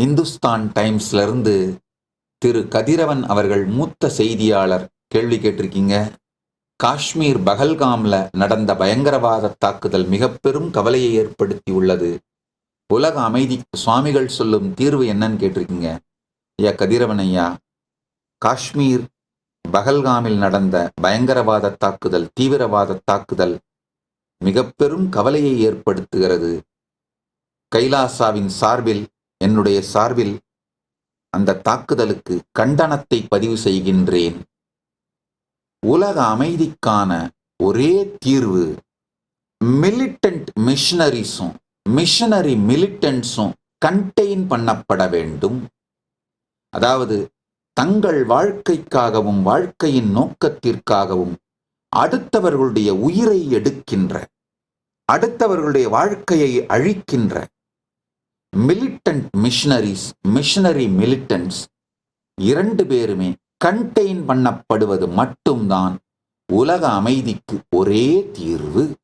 இந்துஸ்தான் டைம்ஸ்லேருந்து திரு கதிரவன் அவர்கள் மூத்த செய்தியாளர் கேள்வி கேட்டிருக்கீங்க. காஷ்மீர் பகல்காம்ல நடந்த பயங்கரவாத தாக்குதல் மிக பெரும் கவலையை ஏற்படுத்தி உள்ளது. உலக அமைதிக்கு சுவாமிகள் சொல்லும் தீர்வு என்னன்னு கேட்டிருக்கீங்க. ஐயா கதிரவன் ஐயா காஷ்மீர் பகல்காமில் நடந்த பயங்கரவாத தாக்குதல் தீவிரவாத தாக்குதல் மிக பெரும் கவலையை ஏற்படுத்துகிறது. கைலாசாவின் சார்பில் என்னுடைய சார்பில் அந்த தாக்குதலுக்கு கண்டனத்தை பதிவு செய்கின்றேன். உலக அமைதிக்கான ஒரே தீர்வு மிலிட்டன்ட் மிஷனரிஸும் மிஷனரி மிலிட்டன்ஸும் கண்டெயின் பண்ணப்பட வேண்டும். அதாவது தங்கள் வாழ்க்கைக்காகவும் வாழ்க்கையின் நோக்கத்திற்காகவும் அடுத்தவர்களுடைய உயிரை எடுக்கின்ற அடுத்தவர்களுடைய வாழ்க்கையை அழிக்கின்ற மிலிட்டன்ட் மிஷனரிஸ் மிஷனரி மிலிட்டன்ஸ் இரண்டு பேருமே கண்டெயின் பண்ணப்படுவது மட்டும்தான் உலக அமைதிக்கு ஒரே தீர்வு.